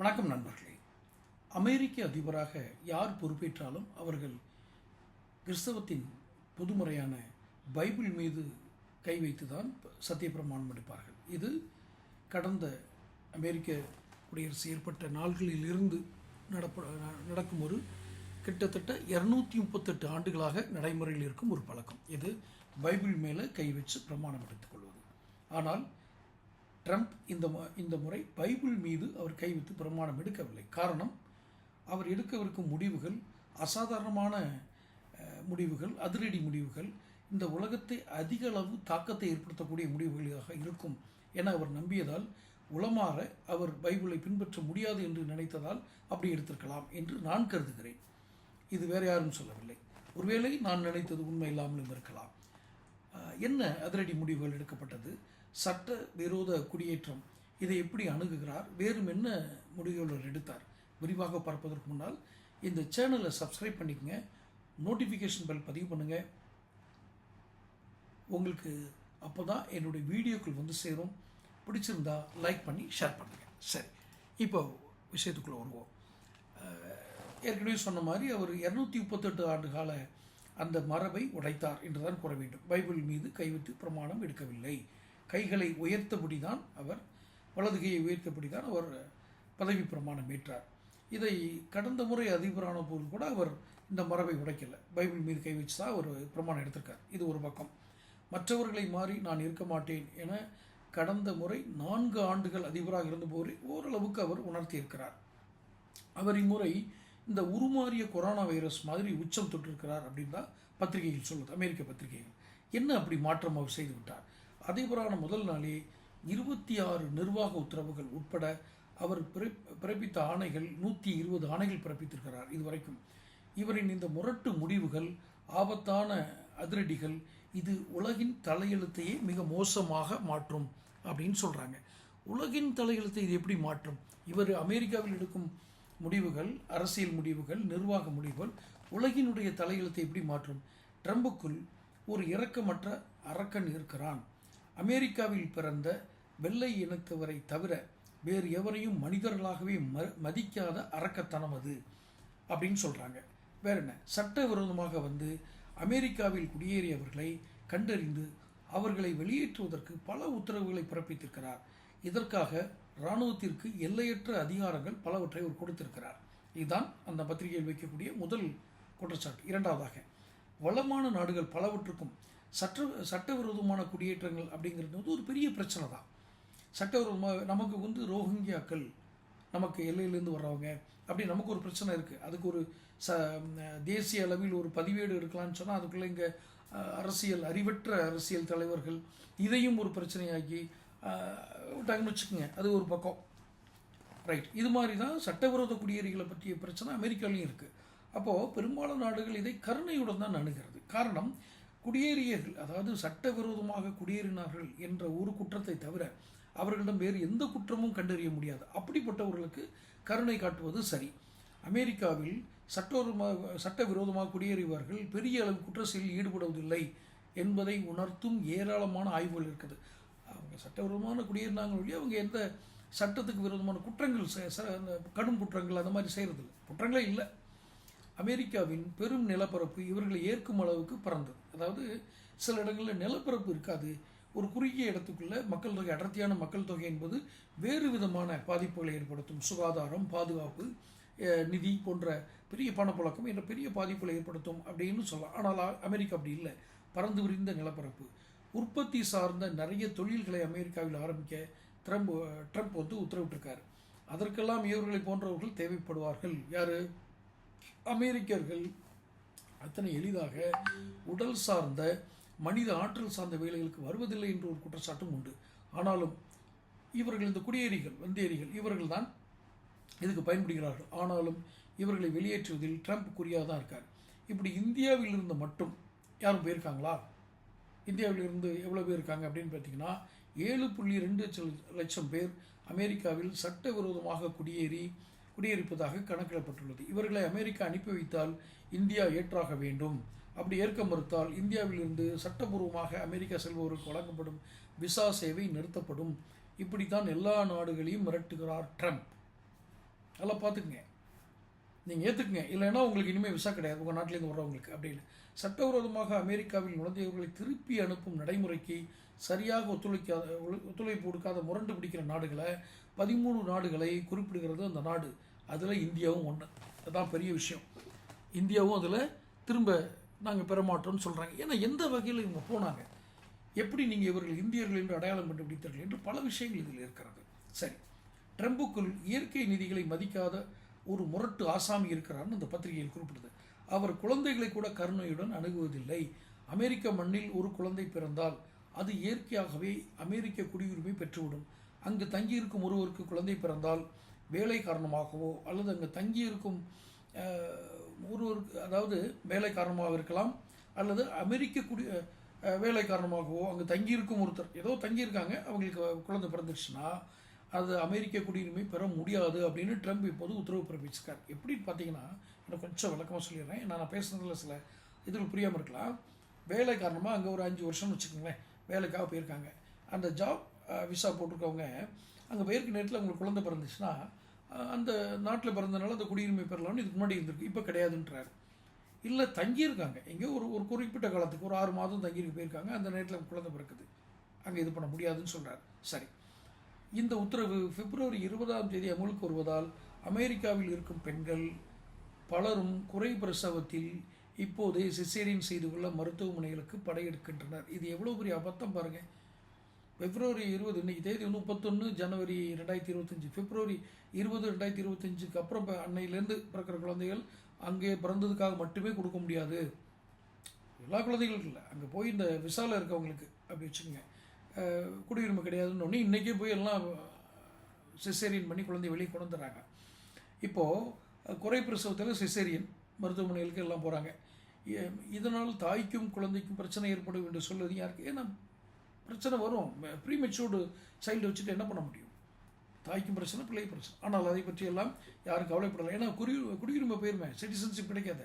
வணக்கம் நண்பர்களே. அமெரிக்க அதிபராக யார் பொறுப்பேற்றாலும் அவர்கள் கிறிஸ்தவத்தின் பொதுமுறையான பைபிள் மீது கை வைத்து தான் சத்தியப்பிரமாணம் எடுப்பார்கள். இது கடந்த அமெரிக்க குடியரசு ஏற்பட்ட நாள்களிலிருந்து நடப்ப நடக்கும் ஒரு கிட்டத்தட்ட இரநூத்தி முப்பத்தெட்டு ஆண்டுகளாக நடைமுறையில் இருக்கும் ஒரு பழக்கம். இது பைபிள் மேலே கை வச்சு பிரமாணம் எடுத்துக்கொள்வது ஆனால் ட்ரம்ப் இந்த இந்த முறை பைபிள் மீது அவர் கைவித்து பிரமாணம் எடுக்கவில்லை. காரணம் அவர் எடுக்கவிருக்கும் முடிவுகள் அசாதாரணமான முடிவுகள் அதிரடி முடிவுகள் இந்த உலகத்தை அதிக அளவு தாக்கத்தை ஏற்படுத்தக்கூடிய முடிவுகளாக இருக்கும் என அவர் நம்பியதால் உளமாற அவர் பைபிளை பின்பற்ற முடியாது என்று நினைத்ததால் அப்படி எடுத்திருக்கலாம் என்று நான் கருதுகிறேன். இது வேற யாரும் சொல்லவில்லை. ஒருவேளை நான் நினைத்தது உண்மை இல்லாமலும் இருக்கலாம். என்ன அதிரடி முடிவுகள் எடுக்கப்பட்டது? சட்ட விரோத குடியேற்றம் இதை எப்படி அணுகுகிறார்? வேறும் என்ன முடிவுகள் எடுத்தார்? விரிவாக பார்ப்பதற்கு முன்னால் இந்த சேனலை சப்ஸ்கிரைப் பண்ணிக்கங்க. நோட்டிஃபிகேஷன் பெல் பதிவு பண்ணுங்கள் உங்களுக்கு அப்போ தான் என்னுடைய வீடியோக்கள் வந்து சேரும். பிடிச்சிருந்தா லைக் பண்ணி ஷேர் பண்ணுங்கள் சரி இப்போ விஷயத்துக்குள்ளே வருவோம். ஏற்கனவே சொன்ன மாதிரி அவர் இரநூத்தி முப்பத்தெட்டு ஆண்டு கால அந்த மரபை உடைத்தார் என்றுதான் கூற வேண்டும். பைபிள் மீது கைவிட்டு பிரமாணம் எடுக்கவில்லை. கைகளை உயர்த்தபடி தான் அவர் வலது கையை உயர்த்தபடி தான் அவர் பதவி பிரமாணம் ஏற்றார். இதை கடந்த முறை அதிபரான போது கூட அவர் இந்த மரபை உடைக்கல. பைபிள் மீது கை வச்சு தான் அவர் பிரமாணம் எடுத்திருக்கார். இது ஒரு பக்கம். மற்றவர்களை மாறி நான் இருக்க மாட்டேன் என கடந்த முறை நான்கு ஆண்டுகள் அதிபராக இருந்தபோது ஓரளவுக்கு அவர் உணர்த்தியிருக்கிறார். அவர் இம்முறை இந்த உருமாறிய கொரோனா வைரஸ் மாதிரி உச்சம் தொட்டிருக்கிறார் அப்படின்னு தான் பத்திரிகைகள் சொல்லுது அமெரிக்க பத்திரிகைகள் என்ன அப்படி மாற்றம் அவர் செய்து விட்டார்? அதிபரான முதல் நாளே இருபத்தி ஆறு நிர்வாக உத்தரவுகள் உட்பட அவர் பிறப்- பிறப்பித்த ஆணைகள் நூற்றி இருபது ஆணைகள் பிறப்பித்திருக்கிறார் இதுவரைக்கும். இவரின் இந்த முரட்டு முடிவுகள் ஆபத்தான அதிரடிகள் இது உலகின் தலையெழுத்தையே மிக மோசமாக மாற்றும் அப்படின்னு சொல்கிறாங்க உலகின் தலையெழுத்தை இது எப்படி மாற்றும்? இவர் அமெரிக்காவில் எடுக்கும் முடிவுகள் அரசியல் முடிவுகள் நிர்வாக முடிவுகள் உலகினுடைய தலையெழுத்தை எப்படி மாற்றும்? ட்ரம்புக்குள் ஒரு இரக்கமற்ற அரக்கன் இருக்கிறான். அமெரிக்காவில் பிறந்த வெள்ளை இனத்தவரை தவிர வேறு எவரையும் மனிதர்களாகவே ம மதிக்காத அரக்கத்தனம் அது அப்படின்னு சொல்கிறாங்க வேற என்ன? சட்டவிரோதமாக வந்து அமெரிக்காவில் குடியேறியவர்களை கண்டறிந்து அவர்களை வெளியேற்றுவதற்கு பல உத்தரவுகளை பிறப்பித்திருக்கிறார். இதற்காக இராணுவத்திற்கு எல்லையற்ற அதிகாரங்கள் பலவற்றை அவர் கொடுத்திருக்கிறார். இதுதான் அந்த பத்திரிகையில் வைக்கக்கூடிய முதல் குற்றச்சாட்டு. இரண்டாவதாக வளமான நாடுகள் பலவற்றுக்கும் சட்ட சட்டவிரோதமான குடியேற்றங்கள் அப்படிங்கிறது வந்து ஒரு பெரிய பிரச்சனை தான். சட்டவிரோதமாக நமக்கு வந்து ரோஹிங்கியாக்கள் நமக்கு எல்லையிலேருந்து வர்றவங்க அப்படி நமக்கு ஒரு பிரச்சனை இருக்குது அதுக்கு ஒரு ச தேசிய அளவில் ஒரு பதிவேடு எடுக்கலாம்னு சொன்னால் அதுக்குள்ளே இங்கே அரசியல் அறிவற்ற அரசியல் தலைவர்கள் இதையும் ஒரு பிரச்சனையாக்கி விட்டாங்கன்னு வச்சுக்கோங்க அது ஒரு பக்கம். ரைட் இது மாதிரி தான் சட்டவிரோத குடியேறிகளை பற்றிய பிரச்சனை அமெரிக்காலையும் இருக்குது அப்போது பெரும்பாலான நாடுகள் இதை கருணையுடன் தான் அணுகிறது காரணம் குடியேறியர்கள் அதாவது சட்டவிரோதமாக குடியேறினார்கள் என்ற ஒரு குற்றத்தை தவிர அவர்களிடம் வேறு எந்த குற்றமும் கண்டறிய முடியாது. அப்படிப்பட்டவர்களுக்கு கருணை காட்டுவது சரி. அமெரிக்காவில் சட்டவிரோதமாக சட்டவிரோதமாக குடியேறியவர்கள் பெரிய அளவு குற்ற செயலில் ஈடுபடுவதில்லை என்பதை உணர்த்தும் ஏராளமான ஆய்வுகள் இருக்குது. அவங்க சட்டவிரோதமான குடியேறினாங்க ஒழிய அவங்க எந்த சட்டத்துக்கு விரோதமான குற்றங்கள் அந்த கடும் குற்றங்கள் அந்த மாதிரி செய்கிறதில்ல குற்றங்களே இல்லை. அமெரிக்காவின் பெரும் நிலப்பரப்பு இவர்களை ஏற்கும் அளவுக்கு பறந்தது. அதாவது சில இடங்களில் நிலப்பரப்பு இருக்காது. ஒரு குறுகிய இடத்துக்குள்ள மக்கள் தொகை அடர்த்தியான மக்கள் தொகை என்பது வேறு விதமான பாதிப்புகளை ஏற்படுத்தும். சுகாதாரம் பாதுகாப்பு நிதி போன்ற பெரிய பணப்புழக்கம் என்ற பெரிய பாதிப்புகளை ஏற்படுத்தும் அப்படின்னு சொல்லலாம். ஆனால் அமெரிக்கா அப்படி இல்லை. பறந்து விரிந்த நிலப்பரப்பு. உற்பத்தி சார்ந்த நிறைய தொழில்களை அமெரிக்காவில் ஆரம்பிக்க ட்ரம்ப் ட்ரம்ப் வந்து உத்தரவிட்டிருக்கார். அதற்கெல்லாம் இவர்களை போன்றவர்கள் தேவைப்படுவார்கள். யாரு? அமெரிக்கர்கள் அத்தனை எளிதாக உடல் சார்ந்த மனித ஆற்றல் சார்ந்த வேலைகளுக்கு வருவதில்லை என்று ஒரு குற்றச்சாட்டும் உண்டு. ஆனாலும் இவர்கள் இந்த குடியேறிகள் வந்தேரிகள் இவர்கள் தான் இதுக்கு பயன்படுகிறார்கள். ஆனாலும் இவர்களை வெளியேற்றுவதில் ட்ரம்ப் குறியாக தான் இருக்கார். இப்படி இந்தியாவில் இருந்து மட்டும் யாரும் போயிருக்காங்களா? இந்தியாவில் இருந்து எவ்வளோ பேர் இருக்காங்க அப்படின்னு பார்த்தீங்கன்னா ஏழு புள்ளி ரெண்டு லட்சம் பேர் அமெரிக்காவில் சட்டவிரோதமாக குடியேறி குடியிருப்பதாக கணக்கிடப்பட்டுள்ளது. இவர்களை அமெரிக்கா அனுப்பி வைத்தால் இந்தியா ஏற்றாக வேண்டும். அப்படி ஏற்க மறுத்தால் இந்தியாவிலிருந்து சட்டபூர்வமாக அமெரிக்கா செல்பவருக்கு வழங்கப்படும் விசா சேவை நிறுத்தப்படும். இப்படித்தான் எல்லா நாடுகளையும் மிரட்டுகிறார் ட்ரம்ப். நல்லா பார்த்துக்குங்க. நீங்கள் ஏற்றுக்குங்க இல்லைன்னா உங்களுக்கு இனிமேல் விசா கிடையாது. உங்கள் நாட்டிலேருந்து வர்றவங்களுக்கு அப்படின்னு சட்டவிரோதமாக அமெரிக்காவில் நுழைந்தவர்களை திருப்பி அனுப்பும் நடைமுறைக்கு சரியாக ஒத்துழைக்காத ஒழு- ஒத்துழைப்பு கொடுக்காத முரண்டு பிடிக்கிற நாடுகளை பதிமூணு நாடுகளை குறிப்பிடுகிறது அந்த நாடு. அதில் இந்தியாவும் ஒன்று அதுதான் பெரிய விஷயம். இந்தியாவும் அதில் திரும்ப நாங்கள் பெற மாட்டோம்னு சொல்கிறாங்க ஏன்னா எந்த வகையில் இவங்க போனாங்க? எப்படி நீங்கள் இவர்கள் இந்தியர்கள் என்று அடையாளம் கண்டுபிடித்தார்கள் என்று பல விஷயங்கள் இதில் இருக்கிறது. சரி. ட்ரம்புக்குள் இயற்கை நிதிகளை மதிக்காத ஒரு முரட்டு ஆசாமி இருக்கிறார்னு அந்த பத்திரிகையில் குறிப்பிடுது. அவர் குழந்தைகளை கூட கருணையுடன் அணுகுவதில்லை. அமெரிக்க மண்ணில் ஒரு குழந்தை பிறந்தால் அது இயற்கையாகவே அமெரிக்க குடியுரிமை பெற்றுவிடும். அங்கு தங்கியிருக்கும் ஒருவருக்கு குழந்தை பிறந்தால் வேலை காரணமாகவோ அல்லது அங்கே தங்கியிருக்கும் அஹ், ஒருவருக்கு அதாவது வேலை காரணமாக இருக்கலாம் அல்லது அமெரிக்க குடி வேலை காரணமாகவோ அங்கே தங்கியிருக்கும் ஒருத்தர் ஏதோ தங்கியிருக்காங்க அவங்களுக்கு குழந்தை பிறந்துருச்சுன்னா அது அமெரிக்க குடியுரிமை பெற முடியாது அப்படின்னு ட்ரம்ப் இப்போது உத்தரவு பிறப்பிச்சிருக்கார். எப்படின்னு பார்த்தீங்கன்னா எனக்கு கொஞ்சம் விளக்கமாக சொல்லிடுறேன். நான் பேசுனதில் பேசுனதுல சில இதில் புரியாமல் இருக்கலாம். வேலை காரணமாக அங்கே ஒரு அஞ்சு வருஷம்னு வச்சுக்கோங்களேன். வேலைக்காக போயிருக்காங்க. அந்த ஜாப் விசா போட்டிருக்கவங்க அங்கே போயிருக்க நேரத்தில் அவங்களுக்கு குழந்தை பிறந்துச்சுன்னா அந்த நாட்டில் பிறந்தனால அந்த குடியுரிமை பெறலாம்னு இதுக்கு முன்னாடி இருந்திருக்கு. இப்போ கிடையாதுன்றாரு. இல்லை தங்கியிருக்காங்க. எங்கேயோ ஒரு ஒரு குறிப்பிட்ட காலத்துக்கு ஒரு ஆறு மாதம் தங்கியிருக்கு போயிருக்காங்க. அந்த நேரத்தில் குழந்தை பிறக்குது. அங்கே இது பண்ண முடியாதுன்னு சொல்கிறார் சரி. இந்த உத்தரவு பிப்ரவரி இருபதாம் தேதி அமலுக்கு வருவதால் அமெரிக்காவில் இருக்கும் பெண்கள் பலரும் குறை பிரசவத்தில் இப்போதே சிசேரியன் செய்து கொள்ள மருத்துவமனைகளுக்கு படையெடுக்கின்றனர். இது எவ்வளோ பெரிய அபத்தம் பாருங்கள் பிப்ரவரி இருபது இன்னைக்கு தேதி வந்து முப்பத்தொன்று ஜனவரி ரெண்டாயிரத்தி இருபத்தஞ்சி. பிப்ரவரி இருபது ரெண்டாயிரத்தி இருபத்தஞ்சுக்கு அப்புறம் இப்போ அன்னையிலேருந்து பிறக்கிற குழந்தைகள் அங்கே பிறந்ததுக்காக மட்டுமே கொடுக்க முடியாது. எல்லா குழந்தைகளுக்கும் இல்லை. அங்கே போய் இந்த விசால இருக்கவங்களுக்கு அப்படி வச்சுக்கோங்க. குடியுரிமை கிடையாதுன்னு ஒன்று இன்றைக்கே போய் எல்லாம் சிசேரியன் பண்ணி குழந்தை வெளியே கொண்டு வந்துடுறாங்க. இப்போது குறை பிரசவத்தில் சிசேரியன் மருத்துவமனைகளுக்கு எல்லாம் போகிறாங்க இதனால் தாய்க்கும் குழந்தைக்கும் பிரச்சனை ஏற்படும் என்று சொல்வது யாருக்கு? ஏன்னா பிரச்சனை வரும். ப்ரீமெச்சூர்டு சைல்டு வச்சுட்டு என்ன பண்ண முடியும்? தாய்க்கும் பிரச்சனை பிள்ளை பிரச்சனை. ஆனால் அதை பற்றியெல்லாம் யாரும் கவலைப்படலை. ஏன்னா குடி குடியுரிமை போயிருமே. சிட்டிசன்ஷிப் கிடைக்காத.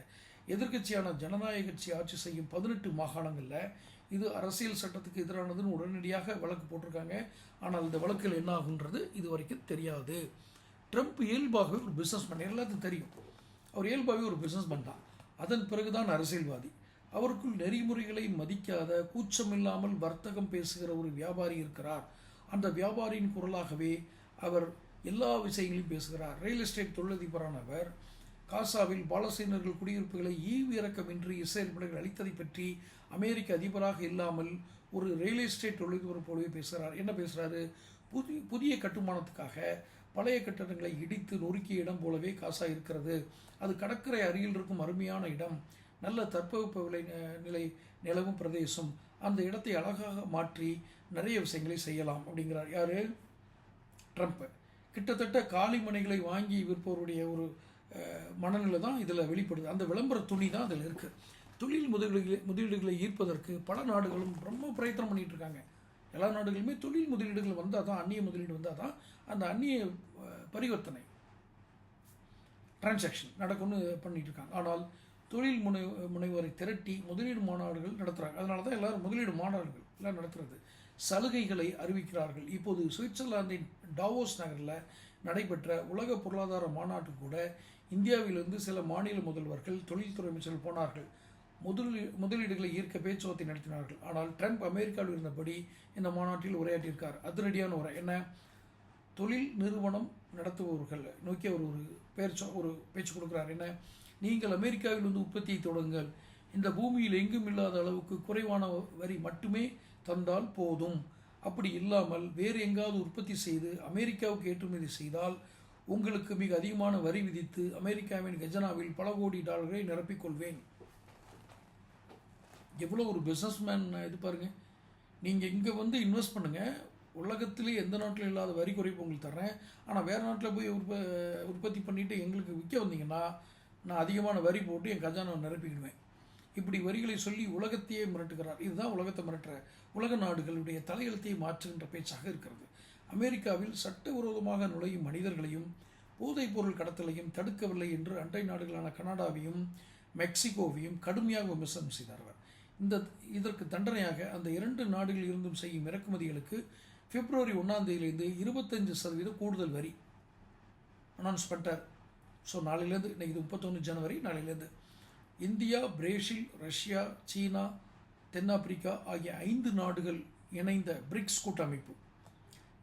எதிர்க்கட்சியான ஜனநாயக கட்சி ஆட்சி செய்யும் பதினெட்டு மாகாணங்களில் இது அரசியல் சட்டத்துக்கு எதிரானதுன்னு உடனடியாக வழக்கு போட்டிருக்காங்க. ஆனால் இந்த வழக்கில் என்ன ஆகுன்றது இது வரைக்கும் தெரியாது. ட்ரம்ப் இயல்பாகவே ஒரு பிஸ்னஸ் மேன் எல்லாத்துக்கும் தெரியும். அவர் இயல்பாகவே ஒரு பிஸ்னஸ் மேன் தான். அதன் பிறகுதான் அரசியல்வாதி. அவருக்குள் நெறிமுறைகளை மதிக்காத கூச்சமில்லாமல் வர்த்தகம் பேசுகிற ஒரு வியாபாரி இருக்கிறார். அந்த வியாபாரியின் குரலாகவே அவர் எல்லா விஷயங்களையும் பேசுகிறார். ரியல் எஸ்டேட் தொழிலதிபரானவர் காசாவில் பாலஸ்தீனர்கள் குடியிருப்புகளை ஈவிரக்கமின்றி இஸ்ரேல் படைகள் அளித்ததை பற்றி அமெரிக்க அதிபராக இல்லாமல் ஒரு ரியல் எஸ்டேட் தொழிலதிபர் போலவே பேசுகிறார். என்ன பேசுகிறாரு புதிய புதிய கட்டுமானத்துக்காக பழைய கட்டடங்களை இடித்து நொறுக்கிய இடம் போலவே காசா இருக்கிறது. அது கடற்கரை அருகில் இருக்கும் அருமையான இடம். நல்ல தட்பவெப்ப விலை நிலை நிலவும் பிரதேசம் அந்த இடத்தை அழகாக மாற்றி நிறைய விஷயங்களை செய்யலாம் அப்படிங்கிறார். யார்? ட்ரம்ப் கிட்டத்தட்ட காலி மனைகளை வாங்கி விற்பவருடைய ஒரு மனநிலை தான் இதில் வெளிப்படுது. அந்த விளம்பர துணி தான் அதில் இருக்குது தொழில் முதலீடுகளை முதலீடுகளை ஈர்ப்பதற்கு பல நாடுகளும் ரொம்ப பிரயத்தனம் பண்ணிகிட்டு இருக்காங்க. எல்லா நாடுகளுமே தொழில் முதலீடுகள் வந்தால் தான் அந்நிய முதலீடு வந்தால் தான் அந்த அந்நிய பரிவர்த்தனை டிரான்சாக்ஷன் நடக்கும்னு பண்ணிகிட்டு இருக்காங்க. ஆனால் தொழில் முனை முனைவோரை திரட்டி முதலீடு மாநாடுகள் நடத்துகிறாங்க அதனால தான் எல்லாரும் முதலீடு மாநாடுகள் எல்லாம் நடத்துறது. சலுகைகளை அறிவிக்கிறார்கள். இப்போது சுவிட்சர்லாந்தின் டாவோஸ் நகரில் நடைபெற்ற உலக பொருளாதார மாநாட்டு கூட இந்தியாவிலிருந்து சில மாநில முதல்வர்கள் தொழில்துறை அமைச்சர்கள் போனார்கள். முதலீ முதலீடுகளை ஈர்க்க பேச்சுவார்த்தை நடத்தினார்கள். ஆனால் ட்ரம்ப் அமெரிக்காவில் இருந்தபடி இந்த மாநாட்டில் உரையாற்றியிருக்கார். அதிரடியான உரை. என்ன? தொழில் நிறுவனம் நடத்துபவர்கள். நோக்கி அவர் ஒரு பேர் ஒரு பேச்சு கொடுக்குறார். என்ன? நீங்கள் அமெரிக்காவில் வந்து உற்பத்தியை தொடங்குங்கள். இந்த பூமியில் எங்கும் இல்லாத அளவுக்கு குறைவான வரி மட்டுமே தந்தால் போதும். அப்படி இல்லாமல் வேறு எங்காவது உற்பத்தி செய்து அமெரிக்காவுக்கு ஏற்றுமதி செய்தால் உங்களுக்கு மிக அதிகமான வரி விதித்து அமெரிக்காவின் கஜனாவில் பல கோடி டாலர்களை நிரப்பிக்கொள்வேன் எவ்வளோ ஒரு பிஸ்னஸ்மேன் இது பாருங்க. நீங்கள் இங்கே வந்து இன்வெஸ்ட் பண்ணுங்கள் உலகத்திலே எந்த நாட்டிலும் இல்லாத வரி குறைப்பு உங்களுக்கு தர்றேன். ஆனால் வேறு நாட்டில் போய் உற்ப உற்பத்தி பண்ணிவிட்டு எங்களுக்கு விற்க வந்தீங்கன்னா நான் அதிகமான வரி போட்டு என் கஜானாவை நிரப்பிக்கிடுவேன். இப்படி வரிகளை சொல்லி உலகத்தையே மிரட்டுகிறார். இதுதான் உலகத்தை மிரட்டுற உலக நாடுகளுடைய தலையெழுத்தையே மாற்றுகின்ற பேச்சாக இருக்கிறது. அமெரிக்காவில் சட்டவிரோதமாக நுழையும் மனிதர்களையும் போதைப் பொருள் கடத்தலையும் தடுக்கவில்லை என்று அண்டை நாடுகளான கனடாவையும் மெக்சிகோவையும் கடுமையாக விமர்சனம் செய்தார் அவர் இந்த இதற்கு தண்டனையாக அந்த இரண்டு நாடுகளில் இருந்தும் செய்யும் இறக்குமதிகளுக்கு பிப்ரவரி ஒன்றாம் தேதியிலிருந்து இருபத்தஞ்சு சதவீதம் கூடுதல் வரி அனௌன்ஸ் பண்ணிட்டார். ஸோ நாளையிலேருந்து இன்னைக்கு இது முப்பத்தொன்று ஜனவரி நாளையிலேருந்து. இந்தியா பிரேசில் ரஷ்யா சீனா தென்னாப்பிரிக்கா ஆகிய ஐந்து நாடுகள் இணைந்த பிரிக்ஸ் கூட்டமைப்பு.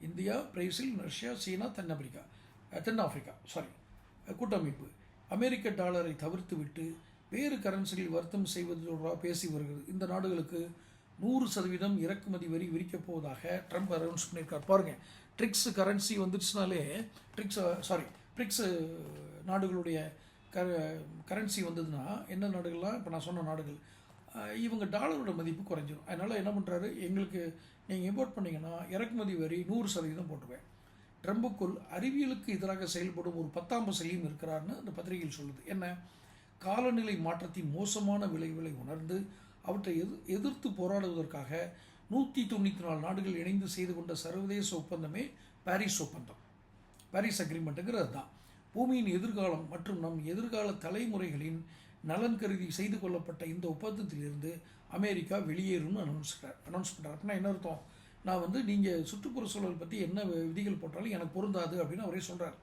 இந்தியா பிரேசில் ரஷ்யா சீனா தென்னாப்பிரிக்கா தென்னாப்பிரிக்கா சாரி கூட்டமைப்பு. அமெரிக்க டாலரை தவிர்த்துவிட்டு வேறு கரன்சிகளில் வர்த்தகம் செய்வது தொடர்பாக பேசி வருகிறது. இந்த நாடுகளுக்கு நூறு சதவீதம் இறக்குமதி வரி விரிக்கப் போவதாக ட்ரம்ப் அரௌன்ஸ் பண்ணியிருக்கார். பாருங்கள் ட்ரிக்ஸ் கரன்சி வந்துடுச்சுனாலே ட்ரிக்ஸ் சாரி பிரிக்ஸு uh, நாடுகளுடைய க கரன்சி வந்ததுன்னா என்ன நாடுகள்லாம் இப்போ நான் சொன்ன நாடுகள் இவங்க டாலரோட மதிப்பு குறைஞ்சிடும் அதனால் என்ன பண்ணுறாரு எங்களுக்கு நீங்கள் இம்போர்ட் பண்ணிங்கன்னா இறக்குமதி வரி நூறு சதவீதம் போட்டுருவேன். ட்ரம்புக்குள் அறிவியலுக்கு எதிராக செயல்படும் ஒரு பத்தாம் பசலியும் இருக்கிறார்னு அந்த பத்திரிகையில் சொல்லுது. என்ன? காலநிலை மாற்றத்தின் மோசமான விளைவுகளை உணர்ந்து அவற்றை எது எதிர்த்து போராடுவதற்காக நூற்றி தொண்ணூற்றி நாலு நாடுகள் இணைந்து செய்து கொண்ட சர்வதேச ஒப்பந்தமே பாரிஸ் ஒப்பந்தம். பாரிஸ் அக்ரிமெண்ட்டுங்கிறது தான் பூமியின் எதிர்காலம் மற்றும் நம் எதிர்கால தலைமுறைகளின் நலன் கருதி செய்து கொள்ளப்பட்ட இந்த ஒப்பந்தத்திலிருந்து அமெரிக்கா வெளியேறும்னு அனௌன்ஸ் அனௌன்ஸ் பண்ணுறாரு அப்படின்னா என்ன அர்த்தம்? நான் வந்து நீங்கள் சுற்றுப்புற சூழல் பற்றி என்ன விதிகள் போட்டாலும் எனக்கு பொருந்தாது அப்படின்னு அவரே சொல்கிறார்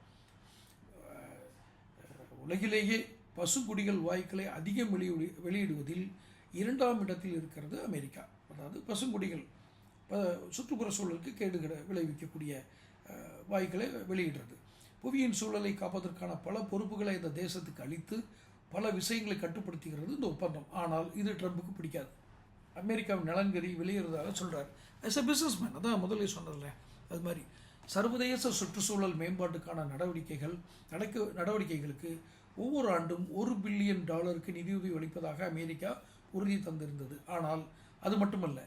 உலகிலேயே பசுங்குடிகள் வாயுக்களை அதிகம் வெளியிடு வெளியிடுவதில் இரண்டாம் இடத்தில் இருக்கிறது அமெரிக்கா. அதாவது பசுங்குடிகள். சுற்றுப்புற சூழலுக்கு கேடுகிற விளைவிக்கக்கூடிய வாய்களை வெளியிடுறது. புவியின் சூழலை காப்பதற்கான பல பொறுப்புகளை இந்த தேசத்துக்கு அளித்து பல விஷயங்களை கட்டுப்படுத்துகிறது இந்த ஒப்பந்தம். ஆனால் இது ட்ரம்புக்கு பிடிக்காது. அமெரிக்காவின் நலன்கறி வெளியேறதாக சொல்கிறார் ஆஸ் எ பிஸ்னஸ் மேன் அதான் முதல்ல சொன்னதில்ல அது மாதிரி. சர்வதேச சுற்றுச்சூழல் மேம்பாட்டுக்கான நடவடிக்கைகள் நடக்க நடவடிக்கைகளுக்கு ஒவ்வொரு ஆண்டும் ஒரு பில்லியன் டாலருக்கு நிதியுதவி அளிப்பதாக அமெரிக்கா உறுதி தந்திருந்தது. ஆனால் அது மட்டுமல்ல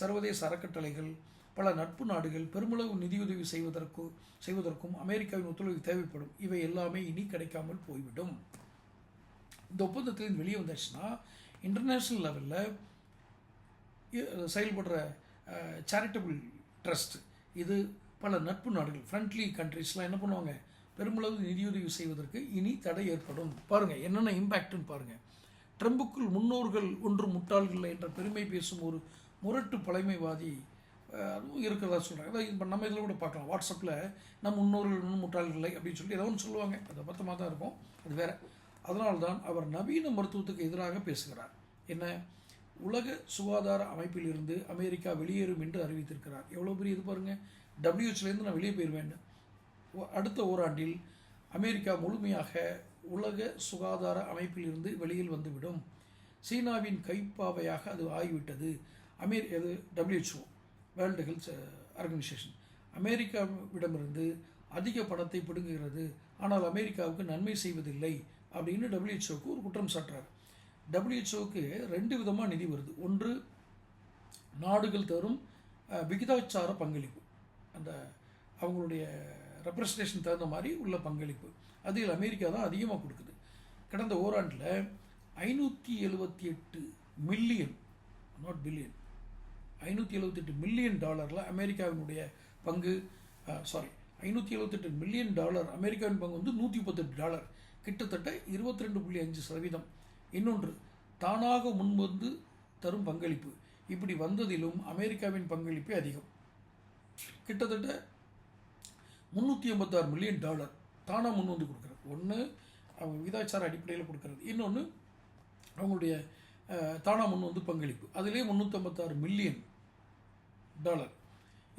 சர்வதேச அறக்கட்டளைகள் பல நட்பு நாடுகள் பெருமளவு நிதியுதவி செய்வதற்கு செய்வதற்கும் அமெரிக்காவின் ஒத்துழைப்பு தேவைப்படும். இவை எல்லாமே இனி கிடைக்காமல் போய்விடும். இந்த ஒப்பந்தத்திலிருந்து வெளியே வந்துச்சுன்னா இன்டர்நேஷ்னல் லெவலில் செயல்படுற சேரிட்டபிள் ட்ரஸ்ட் இது பல நட்பு நாடுகள் ஃப்ரெண்ட்லி கண்ட்ரிஸ்லாம் என்ன பண்ணுவாங்க? பெருமளவு நிதியுதவி செய்வதற்கு இனி தடை ஏற்படும். பாருங்கள் என்னென்ன இம்பேக்ட்னு பாருங்கள் ட்ரம்புக்குள் முன்னோர்கள் ஒன்று முட்டாள்கள் என்ற பெருமை பேசும் ஒரு முரட்டு பழமைவாதி அதுவும் இருக்கிறதா சொல்கிறாங்க அதான் இப்போ நம்ம இதில் கூட பார்க்கலாம். வாட்ஸ்அப்பில் நம்ம முன்னோர்கள் ஒன்றும் முட்டாள்கள் இல்லை அப்படின்னு சொல்லி ஏதோ ஒன்று சொல்லுவாங்க. அது பத்தமாக தான் இருக்கும். அது வேற. அதனால்தான் அவர் நவீன மருத்துவத்துக்கு எதிராக பேசுகிறார். என்ன? உலக சுகாதார அமைப்பிலிருந்து அமெரிக்கா வெளியேறும் என்று அறிவித்திருக்கிறார். எவ்வளோ பெரிய இது பாருங்கள் டபிள்யூஹெச்லேருந்து நான் வெளியே போயிடுவேன் அடுத்த ஓராண்டில் அமெரிக்கா முழுமையாக உலக சுகாதார அமைப்பிலிருந்து வெளியில் வந்துவிடும். சீனாவின் கைப்பாவையாக அது ஆகிவிட்டது. அமெரி அது டபிள்யூஹெச்ஓ வேர்ல்டு ஹெல்த் ஆர்கனைசேஷன் அமெரிக்காவிடமிருந்து அதிக பணத்தை பிடுங்குகிறது. ஆனால் அமெரிக்காவுக்கு நன்மை செய்வதில்லை அப்படின்னு டபிள்யூஹெச்ஓக்கு ஒரு குற்றம் சாட்டுறார். டபிள்யூஹெச்ஓக்கு ரெண்டு விதமாக நிதி வருது. ஒன்று நாடுகள் தரும் விகிதாச்சார பங்களிப்பு. அந்த அவங்களுடைய ரெப்ரசன்டேஷன் தகுந்த மாதிரி உள்ள பங்களிப்பு. அதில் அமெரிக்கா தான் அதிகமாக கொடுக்குது. கடந்த ஓராண்டில் ஐநூற்றி எழுபத்தி எட்டு மில்லியன் நாட் பில்லியன் ஐநூற்றி எழுபத்தெட்டு மில்லியன் டாலரில் அமெரிக்காவினுடைய பங்கு சாரி ஐநூற்றி எழுபத்தெட்டு மில்லியன் டாலர் அமெரிக்காவின் பங்கு வந்து நூற்றி முப்பத்தெட்டு டாலர் கிட்டத்தட்ட இருபத்தி ரெண்டு புள்ளி அஞ்சு சதவீதம். இன்னொன்று தானாக முன்வந்து தரும் பங்களிப்பு. இப்படி வந்ததிலும் அமெரிக்காவின் பங்களிப்பே அதிகம். கிட்டத்தட்ட முந்நூற்றி ஐம்பத்தாறு மில்லியன் டாலர் தானாக முன் வந்து கொடுக்குறது. ஒன்று அவங்க விகிதாச்சார அடிப்படையில் கொடுக்குறது. இன்னொன்று அவங்களுடைய தானாக முன் வந்து பங்களிப்பு. அதிலே முந்நூற்றம்பத்தாறு மில்லியன் டாலர்.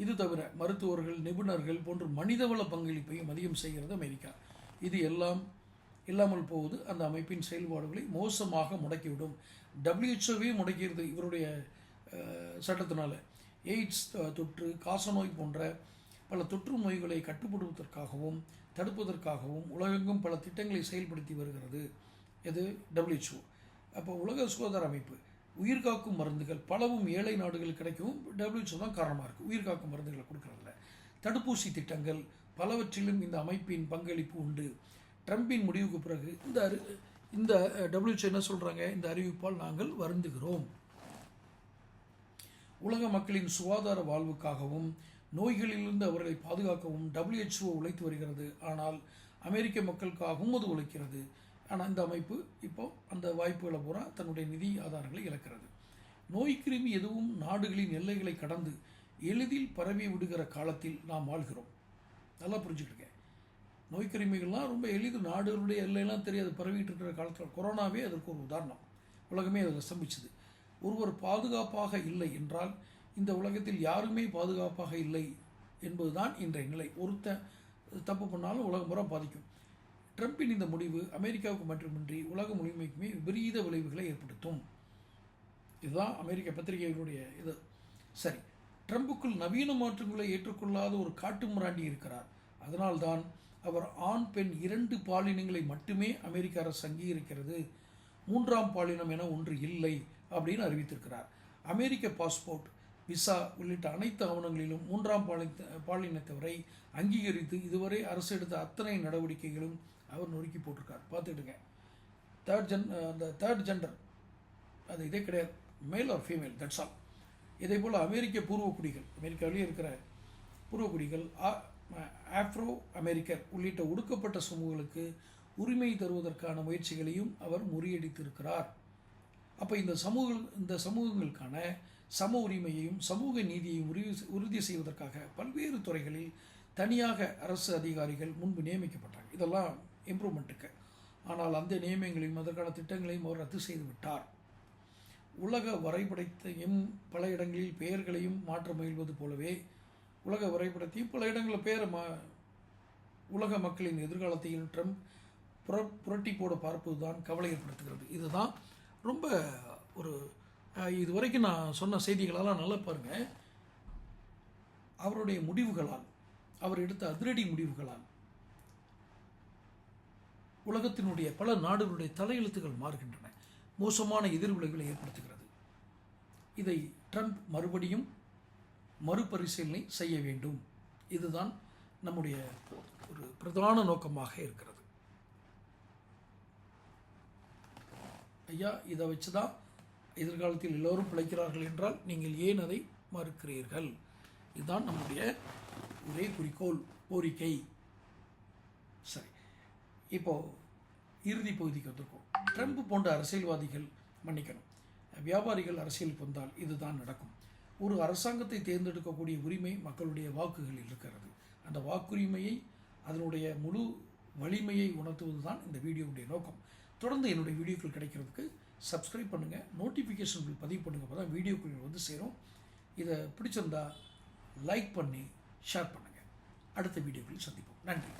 இது தவிர மருத்துவர்கள் நிபுணர்கள் போன்ற மனிதவள பங்களிப்பையும் அதிகம் செய்கிறது அமெரிக்கா. இது எல்லாம் இல்லாமல் போவது அந்த அமைப்பின் செயல்பாடுகளை மோசமாக முடக்கிவிடும். டபிள்யூஹெச்ஓவே முடக்கிறது இவருடைய சட்டத்தினால் சட்டத்தினால. எய்ட்ஸ் தொற்று காசநோய் போன்ற பல தொற்று நோய்களை கட்டுப்படுத்துவதற்காகவும் தடுப்பதற்காகவும் உலகெங்கும் பல திட்டங்களை செயல்படுத்தி வருகிறது. இது டபிள்யூஹெச்ஓ அப்போ உலக சுகாதார அமைப்பு. உயிர்காக்கும் மருந்துகள் பலவும் ஏழை நாடுகள் கிடைக்கவும் டபிள்யூஹெச்ஓ தான் காரணமாக இருக்குது உயிர்காக்கும் மருந்துகளை கொடுக்குறதில்ல. தடுப்பூசி திட்டங்கள் பலவற்றிலும் இந்த அமைப்பின் பங்களிப்பு உண்டு. ட்ரம்பின் முடிவுக்கு பிறகு இந்த அறி இந்த டபிள்யூஹெச்ஓ என்ன சொல்கிறாங்க இந்த அறிவிப்பால் நாங்கள் வருந்துகிறோம். உலக மக்களின் சுகாதார வாழ்வுக்காகவும் நோய்களிலிருந்து அவர்களை பாதுகாக்கவும் டபிள்யூஹெச்ஓ உழைத்து வருகிறது. ஆனால் அமெரிக்க மக்களுக்காகவும் அது உழைக்கிறது. ஆனால் இந்த அமைப்பு இப்போ அந்த வாய்ப்புகளை பூரா தன்னுடைய நிதி ஆதாரங்களை இழக்கிறது. நோய்க்கிருமி எதுவும் நாடுகளின் எல்லைகளை கடந்து எளிதில் பரவி விடுகிற காலத்தில் நாம் வாழ்கிறோம். நல்லா புரிஞ்சுக்கிட்டுங்க. நோய்க்கிருமிகள்லாம் ரொம்ப எளிது நாடுகளுடைய எல்லையெல்லாம் தெரியாது. பரவிட்டு இருக்கிற காலத்தில் கொரோனாவே அதற்கு ஒரு உதாரணம். உலகமே அதில் சம்பிச்சுது ஒருவர் பாதுகாப்பாக இல்லை என்றால் இந்த உலகத்தில் யாருமே பாதுகாப்பாக இல்லை என்பதுதான் இன்றைய நிலை. ஒருத்தன் தப்பு பண்ணாலும் உலகம் பூரா பாதிக்கும். ட்ரம்பின் இந்த முடிவு அமெரிக்காவுக்கு மட்டுமின்றி உலக முழுமைக்குமே விபரீத விளைவுகளை ஏற்படுத்தும். இதுதான் அமெரிக்க பத்திரிகைகளுடைய இது. சரி ட்ரம்புக்குள் நவீன மாற்றங்களை ஏற்றுக்கொள்ளாத ஒரு காட்டு மிராண்டி இருக்கிறார். அதனால்தான் அவர் ஆண் பெண் இரண்டு பாலினங்களை மட்டுமே அமெரிக்க அரசு அங்கீகரிக்கிறது. மூன்றாம் பாலினம் என ஒன்று இல்லை அப்படின்னு அறிவித்திருக்கிறார். அமெரிக்க பாஸ்போர்ட் விசா உள்ளிட்ட அனைத்து ஆவணங்களிலும் மூன்றாம் பாலின பாலினத்தவரை அங்கீகரித்து இதுவரை அரசு எடுத்த அத்தனை நடவடிக்கைகளும் அவர் நொறுக்கி போட்டிருக்கார். பார்த்துக்கிட்டுங்க. தேர்ட் ஜென் அந்த தேர்ட் ஜெண்டர் அது இதே கிடையாது. Male or female that's all இதே போல் அமெரிக்க பூர்வக்குடிகள் அமெரிக்காவிலேயே இருக்கிற பூர்வக்குடிகள் ஆ- ஆப்ரோ அமெரிக்கர் உள்ளிட்ட ஒடுக்கப்பட்ட சமூகங்களுக்கு உரிமை தருவதற்கான முயற்சிகளையும் அவர் முறியடித்திருக்கிறார். அப்போ இந்த சமூக இந்த சமூகங்களுக்கான சம உரிமையையும் சமூக நீதியையும் உறுதி உறுதி செய்வதற்காக பல்வேறு துறைகளில் தனியாக அரசு அதிகாரிகள் முன்பு நியமிக்கப்பட்டாங்க. இதெல்லாம் இம்ப்ரூவ்மெண்ட்டுக்கு. ஆனால் அந்த நியமங்களையும் அதற்கான திட்டங்களையும் அவர் ரத்து செய்து விட்டார். உலக வரைபடத்தையும் பல இடங்களில் பெயர்களையும் மாற்ற முயல்வது போலவே உலக வரைபடத்தையும் பல இடங்களில் பெயரை மா உலக மக்களின் எதிர்காலத்தையும் ட்ரம்ப் புர புரட்டி போட பார்ப்பது தான் கவலை ஏற்படுத்துகிறது. இதுதான் ரொம்ப ஒரு இதுவரைக்கும் இது வரைக்கும் நான் சொன்ன செய்திகளெல்லாம் நல்லா பாருங்கள் அவருடைய முடிவுகளால் அவர் எடுத்த அதிரடி முடிவுகளால் உலகத்தினுடைய பல நாடுகளுடைய தலையெழுத்துகள் மாறுகின்றன. மோசமான எதிர்விளைவுகளை ஏற்படுத்துகிறது. இதை ட்ரம்ப் மறுபடியும் மறுபரிசீலனை செய்ய வேண்டும். இதுதான் நம்முடைய ஒரு பிரதான நோக்கமாக இருக்கிறது. ஐயா இதை வச்சு தான் எதிர்காலத்தில் எல்லோரும் பிழைக்கிறார்கள் என்றால் நீங்கள் ஏன் அதை மறுக்கிறீர்கள்? இதுதான் நம்முடைய ஒரே குறிக்கோள் கோரிக்கை. சரி. இப்போ இறுதி பகுதிக்கு வந்திருக்கோம். ட்ரம்ப் போன்ற அரசியல்வாதிகள் மன்னிக்கணும். வியாபாரிகள் அரசியலுக்கு வந்தால் இதுதான் நடக்கும். ஒரு அரசாங்கத்தை தேர்ந்தெடுக்கக்கூடிய உரிமை மக்களுடைய வாக்குகளில் இருக்கிறது. அந்த வாக்குரிமையை அதனுடைய முழு வலிமையை உணர்த்துவது தான் இந்த வீடியோவுடைய நோக்கம். தொடர்ந்து என்னுடைய வீடியோக்கள் கிடைக்கிறதுக்கு சப்ஸ்கிரைப் பண்ணுங்கள் நோட்டிஃபிகேஷன் பில் பதிவு பண்ணுங்கள் அப்போ தான் வீடியோக்கள் வந்து சேரும். இதை பிடிச்சிருந்தா லைக் பண்ணி ஷேர் பண்ணுங்கள் அடுத்த வீடியோக்களில் சந்திப்போம். நன்றி.